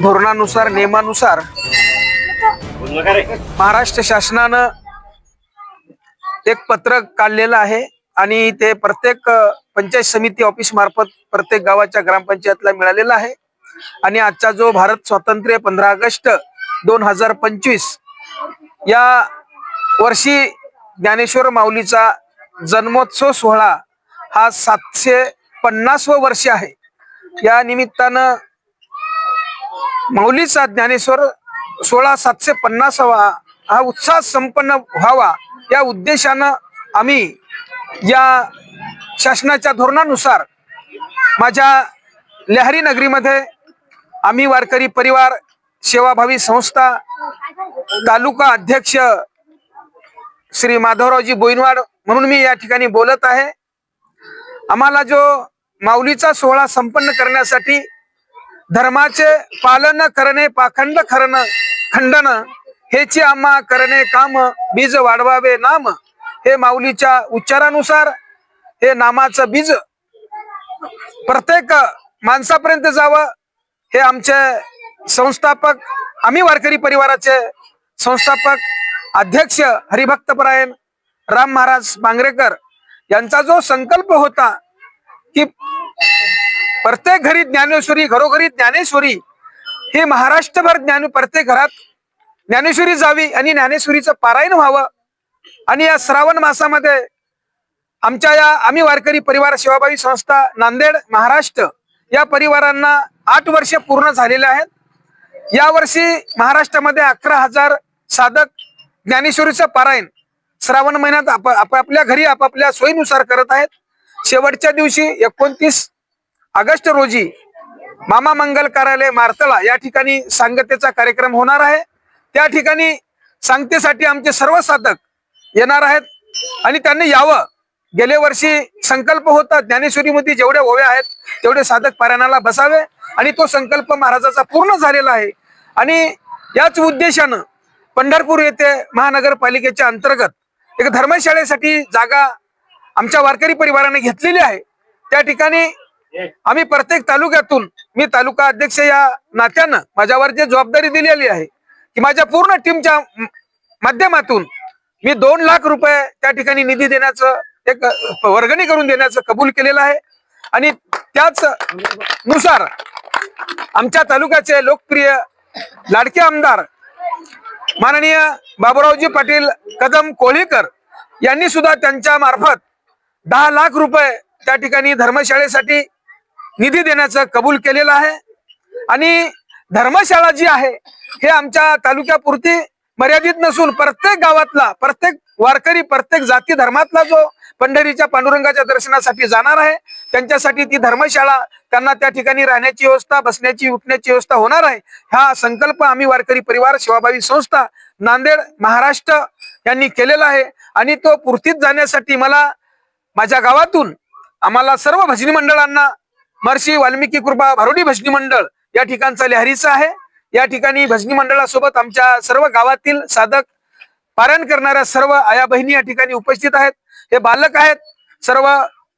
धोरणानुसार नियमानुसार महाराष्ट्र शासनानं एक पत्रक काढलेलं आहे आणि ते प्रत्येक पंचायत समिती ऑफिस मार्फत प्रत्येक गावाच्या ग्रामपंचायतला मिळालेला आहे. आणि आजचा जो भारत स्वातंत्र्य पंधरा ऑगस्ट दोन हजार पंचवीस या वर्षी ज्ञानेश्वर माऊलीचा जन्मोत्सव सोहळा हा सातशे पन्नासवं वर्ष आहे. या निमित्तानं माऊलीचा ज्ञानेश्वर सोळा सातशे पन्नासावा हा उत्साह संपन्न व्हावा या उद्देशानं आम्ही या शासनाच्या धोरणानुसार माझ्या लहरी नगरीमध्ये आम्ही वारकरी परिवार सेवाभावी संस्था तालुका अध्यक्ष श्री माधवरावजी बोईनवाड म्हणून मी या ठिकाणी बोलत आहे. आम्हाला जो माऊलीचा सोहळा संपन्न करण्यासाठी धर्माचे पालन करणे पाखंड खरण खंडन हेची आम्हा करणे काम बीज वाढवावे नाम. हे माऊलीच्या उच्चारानुसार हे नामाचं बीज. प्रत्येक माणसापर्यंत जावं हे आमचे संस्थापक आम्ही वारकरी परिवाराचे संस्थापक अध्यक्ष हरिभक्तपरायण राम महाराज बांगरेकर यांचा जो संकल्प होता की प्रत्येक घरी ज्ञानेश्वरी घरोघरी ज्ञानेश्वरी हे महाराष्ट्रभर ज्ञान प्रत्येक घरात ज्ञानेश्वरी जावी आणि ज्ञानेश्वरीचं पारायण व्हावं. आणि या श्रावण मासामध्ये आमच्या या आम्ही वारकरी परिवार सेवाभावी संस्था नांदेड महाराष्ट्र या परिवारांना आठ वर्ष पूर्ण झालेले आहेत. या वर्षी महाराष्ट्रामध्ये अकरा हजार साधक ज्ञानेश्वरीचं पारायण श्रावण महिन्यात आप आपापल्या घरी आपापल्या सोयीनुसार करत आहेत. शेवटच्या दिवशी एकोणतीस ऑगस्ट रोजी मामा मंगल कार्यालय मार्तळा या ठिकाणी सांगतेचा कार्यक्रम होणार आहे. त्या ठिकाणी सांगतेसाठी आमचे सर्व साधक येणार आहेत आणि त्यांनी यावं. गेल्या वर्षी संकल्प होता ज्ञानेश्वरीमध्ये जेवढे ओव्या आहेत तेवढे साधक पारायणाला बसावे आणि तो संकल्प महाराजाचा पूर्ण झालेला आहे. आणि याच उद्देशानं पंढरपूर येथे महानगरपालिकेच्या अंतर्गत एक धर्मशाळेसाठी जागा आमच्या वारकरी परिवाराने घेतलेली आहे. त्या ठिकाणी आम्ही प्रत्येक तालुक्यातून मी तालुका अध्यक्ष या नात्यानं माझ्यावर जे जबाबदारी दिलेली आहे की माझ्या पूर्ण टीमच्या माध्यमातून मी दोन लाख रुपये त्या ठिकाणी निधी देण्याचं एक वर्गणी करून देण्याचं कबूल केलेलं आहे. आणि त्याच नुसार आमच्या तालुक्याचे लोकप्रिय लाडके आमदार माननीय बाबुरावजी पाटील कदम कोळीकर यांनी सुद्धा त्यांच्या मार्फत दहा लाख रुपये त्या ठिकाणी धर्मशाळेसाठी निधी देण्याचं कबूल केलेलं आहे. आणि धर्मशाळा जी आहे हे आमच्या तालुक्यापुरती मर्यादित नसून प्रत्येक गावातला प्रत्येक वारकरी प्रत्येक जाती धर्मातला जो पंढरीच्या पांडुरंगाच्या दर्शनासाठी जाणार आहे त्यांच्यासाठी ती धर्मशाळा त्यांना त्या ठिकाणी राहण्याची व्यवस्था बसण्याची उठण्याची व्यवस्था होणार आहे. हा संकल्प आम्ही वारकरी परिवार सेवाभावी संस्था नांदेड महाराष्ट्र यांनी केलेला आहे. आणि तो पूर्तीत जाण्यासाठी मला माझ्या गावातून आम्हाला सर्व भजनी मंडळांना महर्षी वाल्मिकी कृपा भारोडी भजनी मंडळ या ठिकाणचा लहरीचा आहे. या ठिकाणी भजनी मंडळासोबत आमच्या सर्व गावातील साधक पारायण करणाऱ्या सर्व आया बहिणी या ठिकाणी उपस्थित आहेत. हे बालक आहेत सर्व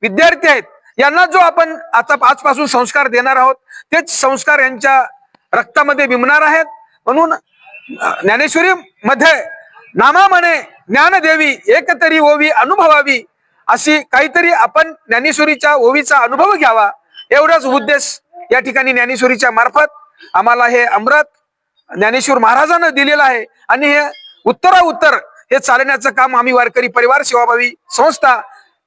विद्यार्थी आहेत. यांना जो आपण आता आजपासून संस्कार देणार आहोत तेच संस्कार यांच्या रक्तामध्ये बिंबणार आहेत. म्हणून ज्ञानेश्वरी मध्ये नामा म्हणे ज्ञानदेवी एकतरी ओवी अनुभवावी अशी काहीतरी आपण ज्ञानेश्वरीच्या ओवीचा अनुभव घ्यावा. एवढाच उद्देश या ठिकाणी ज्ञानेश्वरीच्या मार्फत आम्हाला हे अमृत ज्ञानेश्वर महाराजानं दिलेलं आहे. आणि हे उत्तरा उत्तर हे चालण्याचं काम आम्ही वारकरी परिवार सेवाभावी संस्था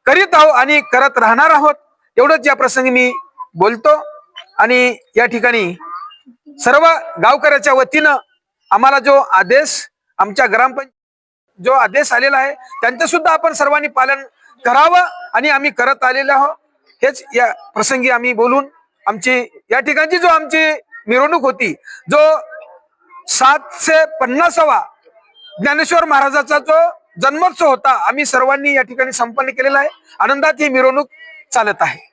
करीत आहोत आणि करत राहणार आहोत. एवढंच या प्रसंगी मी बोलतो. आणि या ठिकाणी सर्व गावकऱ्याच्या वतीनं आम्हाला जो आदेश आमच्या ग्रामपंचायत जो आदेश आलेला आहे त्यांचं सुद्धा आपण सर्वांनी पालन करावं आणि आम्ही करत आलेलो आहोत. हेच या प्रसंगी आम्ही बोलून आमची या ठिकाणची जो आमची मिरवणूक होती जो सातशे पन्नासावा ज्ञानेश्वर महाराजाचा जो जन्मोत्सव होता आम्ही सर्वांनी या ठिकाणी संपन्न केलेला आहे. आनंदात ही मिरवणूक चालत आहे.